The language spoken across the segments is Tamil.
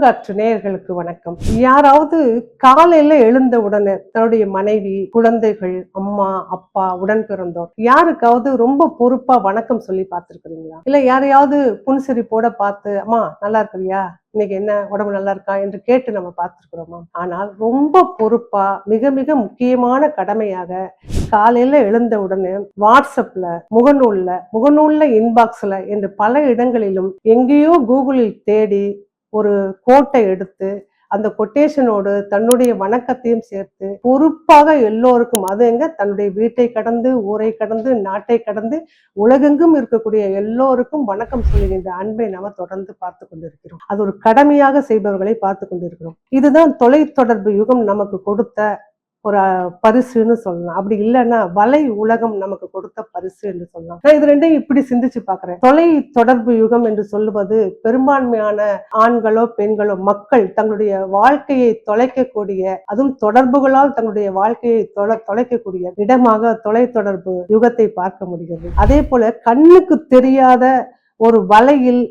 பூங்காற்று நேயர்களுக்கு வணக்கம். யாராவது காலையில எழுந்த உடனே தன்னுடைய மனைவி குழந்தைகள் அம்மா அப்பா உடன் பிறந்தோர் யாருக்காவது ரொம்ப பொறுப்பா வணக்கம் சொல்லி பார்த்துருக்குறீங்களா? இல்ல யாரையாவது புன்சிரிப்போட பார்த்து அம்மா நல்லா இருக்கிறியா? இன்னைக்கு என்ன? உடம்பு நல்லா இருக்கா? என்று கேட்டு நம்ம பார்த்துருக்குறோமா? ஆனால் ரொம்ப பொறுப்பா மிக மிக முக்கியமான கடமையாக காலையில எழுந்த உடனே வாட்ஸ்அப்ல முகநூல்ல முகநூல்ல இன்பாக்ஸ்ல என்று பல இடங்களிலும் எங்கேயோ கூகுளில் தேடி ஒரு கோட்டை எடுத்து அந்த கொட்டேஷனோடு தன்னுடைய வணக்கத்தையும் சேர்த்து பொறுப்பாக எல்லோருக்கும் அது எங்க? தன்னுடைய வீட்டை கடந்து ஊரை கடந்து நாட்டை கடந்து உலகெங்கும் இருக்கக்கூடிய எல்லோருக்கும் வணக்கம் சொல்லுகின்ற அன்பை நாம தொடர்ந்து பார்த்து கொண்டிருக்கிறோம். அது ஒரு கடமையாக செய்பவர்களை பார்த்து கொண்டிருக்கிறோம். இதுதான் தொலைத்தொடர்பு யுகம் நமக்கு கொடுத்த ஒரு பரிசுன்னு சொல்லலாம். அப்படி இல்லைன்னா வலை உலகம் நமக்கு கொடுத்த பரிசு என்று சொல்லலாம். நான் இது ரெண்டையும் இப்படி சிந்திச்சு பாக்குறேன் தொலை தொடர்பு யுகம் என்று சொல்லுவது பெரும்பான்மையான ஆண்களோ பெண்களோ மக்கள் தங்களுடைய வாழ்க்கையை தொலைக்கக்கூடிய அதுவும் தொடர்புகளால் தங்களுடைய வாழ்க்கையை தொலை தொலைக்கக்கூடிய இடமாக தொலை தொடர்பு யுகத்தை பார்க்க முடிகிறது. அதே போல கண்ணுக்கு தெரியாத ஒரு வலையில்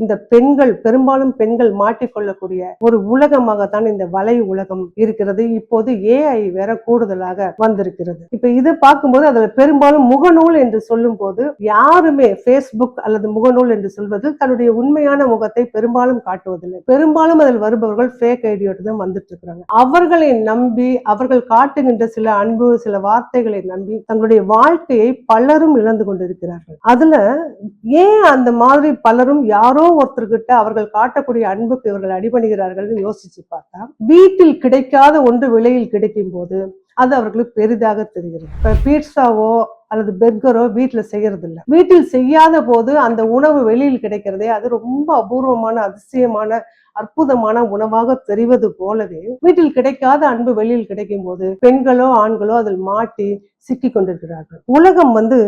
இந்த பெண்கள் பெரும்பாலும் பெண்கள் மாட்டிக்கொள்ளக்கூடிய ஒரு உலகமாகத்தான் இந்த வலை உலகம் இருக்கிறது. இப்போது ஏஐ வேற கூடுதலாக வந்திருக்கிறது. இப்ப இது பார்க்கும்போது அதுல பெரும்பாலும் முகநூல் என்று சொல்லும் போது யாருமே ஃபேஸ்புக் அல்லது முகநூல் என்று சொல்வது தன்னுடைய உண்மையான முகத்தை பெரும்பாலும் காட்டுவதில்லை. பெரும்பாலும் அதில் வருபவர்கள் ஃபேக் ஐடியோடு தான் வந்துட்டு இருக்கிறாங்க அவர்களை நம்பி அவர்கள் காட்டுகின்ற சில அன்பு சில வார்த்தைகளை நம்பி தங்களுடைய வாழ்க்கையை பலரும் இழந்து கொண்டிருக்கிறார்கள். அதுல ஏன் அந்த மாதிரி பலரும் யாரோ ஒருத்தர்கிட்ட அவர்கள் காட்டக்கூடிய அன்புக்கு இவர்கள் அடிபணிகிறார்கள் யோசிச்சு பார்த்தா வீட்டில் கிடைக்காத ஒன்று விலையில் கிடைக்கும் போது அது அவர்களுக்கு பெரிதாக தெரிகிறது. இப்ப பீட்சாவோ அல்லது பெர்கரோ வீட்டுல செய்யறது இல்லை வீட்டில் செய்யாத போது அந்த உணவு வெளியில் கிடைக்கிறதே அது ரொம்ப அபூர்வமான அதிசயமான அற்புதமான உணவாக தெரிவது போலவே வீட்டில் கிடைக்காத அன்பு வெளியில் கிடைக்கும் போது பெண்களோ ஆண்களோ அதில் மாட்டி சிக்கி கொண்டிருக்கிறார்கள். உலகம் வந்து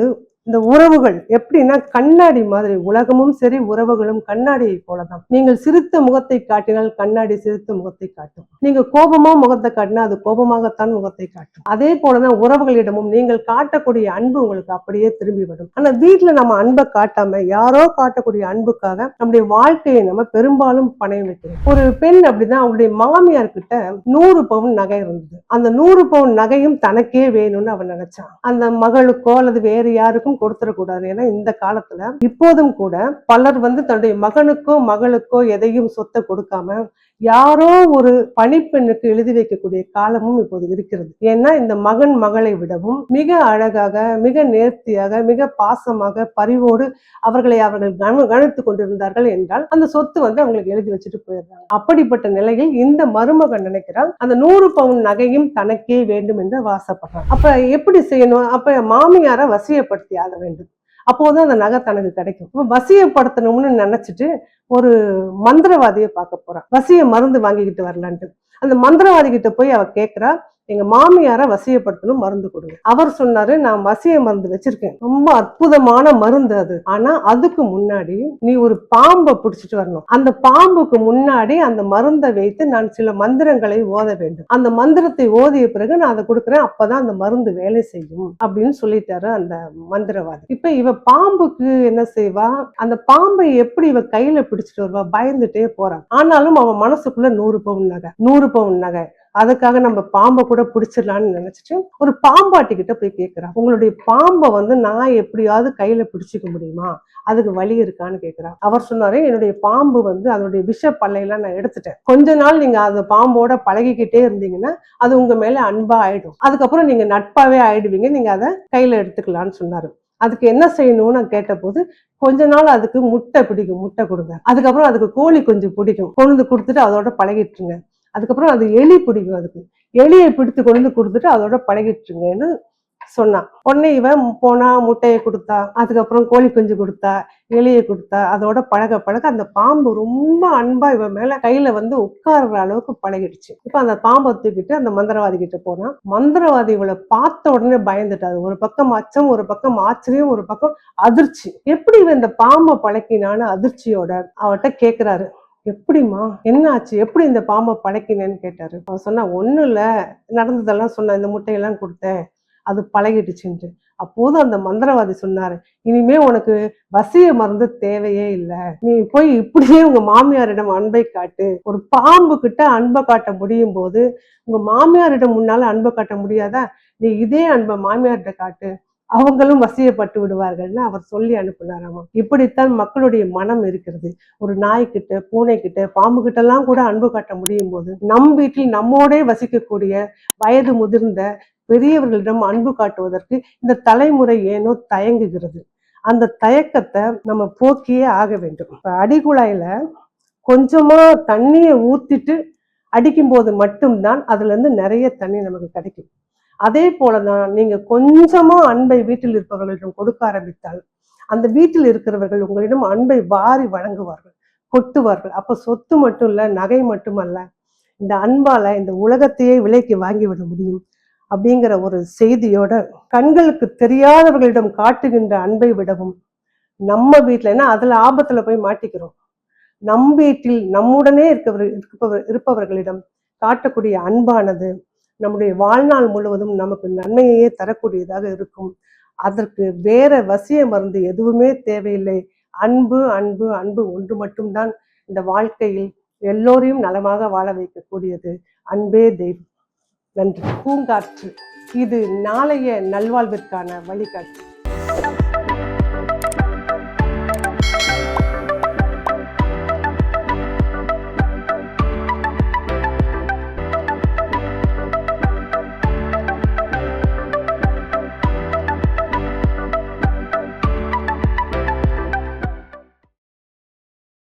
இந்த உறவுகள் எப்படின்னா கண்ணாடி மாதிரி உலகமும் சரி உறவுகளும் கண்ணாடியை போலதான். நீங்கள் சிரித்த முகத்தை காட்டினால் கண்ணாடி சிரித்த முகத்தை காட்டும். நீங்க கோபமா முகத்தை காட்டினா அது கோபமாகத்தான் முகத்தை காட்டும். அதே போலதான் உறவுகளிடமும் நீங்கள் காட்டக்கூடிய அன்பு உங்களுக்கு அப்படியே திரும்பி வரும். ஆனா வீட்டுல நம்ம அன்பை காட்டாம யாரோ காட்டக்கூடிய அன்புக்காக நம்முடைய வாழ்க்கையை நம்ம பெரும்பாலும் பணையம் வைக்கிறோம். ஒரு பெண் அப்படிதான் அவருடைய மாமியார் கிட்ட நூறு பவுன் நகை இருந்தது. அந்த நூறு பவுன் நகையும் தனக்கே வேணும்னு அவன் நினைச்சான். அந்த மகளுக்கோ அல்லது வேறு யாருக்கும் கொடுத்துடக்கூடாது ஏன்னா இந்த காலத்துல இப்போதும் கூட பலர் வந்து தன்னுடைய மகனுக்கோ மகளுக்கோ எதையும் சொத்தை கொடுக்காம யாரோ ஒரு பணிப்பெண்ணுக்கு எழுதி வைக்கக்கூடிய காலமும் இப்போது இருக்கிறது. ஏன்னா இந்த மகன் மகளை விடவும் மிக அழகாக மிக நேர்த்தியாக மிக பாசமாக பரிவோடு அவர்களை அவர்கள் கவ கவனித்துக் கொண்டிருந்தார்கள் என்றால் அந்த சொத்து வந்து அவங்களுக்கு எழுதி வச்சுட்டு போயிடுறாங்க. அப்படிப்பட்ட நிலையில் இந்த மருமகன் நினைக்கிறான் அந்த நூறு பவுன் நகையும் தனக்கே வேண்டும் என்று வாசப்படுறான் அப்ப எப்படி செய்யணும்? அப்ப மாமியாரை வசியப்படுத்தி ஆக வேண்டும். அப்போதான் அந்த நகை தனக்கு கிடைக்கும். வசியப்படுத்தணும்னு நினைச்சிட்டு ஒரு மந்திரவாதியை பார்க்க போறான். வசிய மருந்து வாங்கிக்கிட்டு வரலான்ட்டு. அந்த மந்திரவாதி கிட்ட போய் அவ கேட்கிறா எங்க மாமியார வசியப்படுத்தணும் மருந்து கொடுங்க. அவர் சொன்னாரு நான் வசிய மருந்து வச்சிருக்கேன். ரொம்ப அற்புதமான மருந்து அது. ஆனா அதுக்கு முன்னாடி நீ ஒரு பாம்பை பிடிச்சிட்டு வரணும். அந்த பாம்புக்கு முன்னாடி அந்த மருந்தை வைத்து நான் சில மந்திரங்களை ஓத வேண்டும். அந்த மந்திரத்தை ஓதிய பிறகு நான் அதை கொடுக்குறேன் அப்பதான் அந்த மருந்து வேலை செய்யும் அப்படின்னு சொல்லிட்டாரு அந்த மந்திரவாதி. இப்ப இவ பாம்புக்கு என்ன செய்வா? அந்த பாம்பை எப்படி இவ கையில பிடிச்சிட்டு வருவா? பயந்துட்டே போறான் ஆனாலும் அவன் மனசுக்குள்ள நூறு பவுன் நகை நூறு பவுன் நகை. அதுக்காக நம்ம பாம்பை கூட பிடிச்சிடலாம்னு நினைச்சிட்டு ஒரு பாம்பாட்டி கிட்ட போய் கேட்கிறா உங்களுடைய பாம்பை வந்து நான் எப்படியாவது கையில பிடிச்சிக்க முடியுமா? அதுக்கு வழி இருக்கான்னு கேட்கிறா அவர் சொன்னாரு என்னுடைய பாம்பு வந்து அதனுடைய விஷ பல்லையெல்லாம் நான் எடுத்துட்டேன். கொஞ்ச நாள் நீங்க அந்த பாம்போட பழகிக்கிட்டே இருந்தீங்கன்னா அது உங்க மேல அன்பா ஆயிடும். அதுக்கப்புறம் நீங்க நட்பாவே ஆயிடுவீங்க. நீங்க அதை கையில எடுத்துக்கலாம்னு சொன்னாரு. அதுக்கு என்ன செய்யணும்னு நான் கேட்டபோது கொஞ்ச நாள் அதுக்கு முட்டை பிடிக்கும் முட்டை கொடுங்க. அதுக்கப்புறம் அதுக்கு கோழி கொஞ்சம் பிடிக்கும். கொண்டு கொடுத்துட்டு அதோட பழகிட்டுருங்க. அதுக்கப்புறம் அது எலி பிடிக்கும் அதுக்கு. எலியை பிடித்து கொண்டு கொடுத்துட்டு அதோட பழகிட்டுருங்கன்னு சொன்னான். உடனே இவன் போனா முட்டையை கொடுத்தா அதுக்கப்புறம் கோழி குஞ்சு கொடுத்தா எலியை கொடுத்தா அதோட பழக பழக அந்த பாம்பு ரொம்ப அன்பா இவன் மேல கையில வந்து உட்கார்ற அளவுக்கு பழகிடுச்சு. இப்ப அந்த பாம்பை தூக்கிட்டு அந்த மந்திரவாதி கிட்ட போனா மந்திரவாதி இவளை பார்த்த உடனே பயந்துட்டாரு. ஒரு பக்கம் அச்சம் ஒரு பக்கம் ஆச்சரியம் ஒரு பக்கம் அதிர்ச்சி. எப்படி இவன் இந்த பாம்பை பழக்கினான்னு அதிர்ச்சியோட அவட்ட கேக்குறாரு. எப்படிம்மா? என்ன ஆச்சு எப்படி இந்த பாம்பை பழக்கினேன்னு கேட்டாரு. அவ சொன்னா ஒன்றும் இல்லை நடந்ததெல்லாம் சொன்ன இந்த முட்டையெல்லாம் கொடுத்தேன். அது பழகிடுச்சுன்ட்டு. அப்போது அந்த மந்திரவாதி சொன்னாரு இனிமே உனக்கு வசிய மருந்து தேவையே இல்லை. நீ போய் இப்படியே உங்க மாமியாரிடம் அன்பை காட்டு. ஒரு பாம்பு கிட்ட அன்பை காட்ட முடியும் போது உங்க மாமியாரிடம் முன்னால அன்பை காட்ட முடியாதா? நீ இதே அன்பை மாமியார்கிட்ட காட்டு. அவங்களும் வசியப்பட்டு விடுவார்கள்னு அவர் சொல்லி அனுப்புனாராமா? இப்படித்தான் மக்களுடைய மனம் இருக்கிறது. ஒரு நாய்க்கிட்ட பூனைக்கிட்ட பாம்பு கிட்ட எல்லாம் கூட அன்பு காட்ட முடியும் போது நம் வீட்டில் நம்மோடே வசிக்கக்கூடிய வயது முதிர்ந்த பெரியவர்களிடம் அன்பு காட்டுவதற்கு இந்த தலைமுறை ஏனோ தயங்குகிறது. அந்த தயக்கத்தை நம்ம போக்கியே ஆக வேண்டும். இப்ப அடிக்குழாயில கொஞ்சமா தண்ணியை ஊத்திட்டு அடிக்கும்போது மட்டும்தான் அதுல இருந்து நிறைய தண்ணி நமக்கு கிடைக்கும். அதே போலதான் நீங்க கொஞ்சமா அன்பை வீட்டில் இருப்பவர்களிடம் கொடுக்க ஆரம்பித்தால் அந்த வீட்டில் இருக்கிறவர்கள் உங்களிடம் அன்பை வாரி வழங்குவார்கள் கொட்டுவார்கள். அப்ப சொத்து மட்டும் இல்ல நகை மட்டுமல்ல இந்த அன்பால இந்த உலகத்தையே விலைக்கு வாங்கிவிட முடியும் அப்படிங்கிற ஒரு செய்தியோட கண்களுக்கு தெரியாதவர்களிடம் காட்டுகின்ற அன்பை விடவும் நம்ம வீட்டில் ஏன்னா அதில் ஆபத்துல போய் மாட்டிக்கிறோம். நம் வீட்டில் நம்முடனே இருக்கவர் இருப்பவர் இருப்பவர்களிடம் காட்டக்கூடிய அன்பானது நம்முடைய வாழ்நாள் முழுவதும் நமக்கு நன்மையையே தரக்கூடியதாக இருக்கும். அதற்கு வேற வசிய மருந்து எதுவுமே தேவையில்லை. அன்பு அன்பு அன்பு ஒன்று மட்டும்தான் இந்த வாழ்க்கையில் எல்லோரையும் நலமாக வாழ வைக்கக்கூடியது. அன்பே தெய்வம். நன்றி. பூங்காற்று. இது நாளைய நல்வாழ்விற்கான வழிகாட்டு.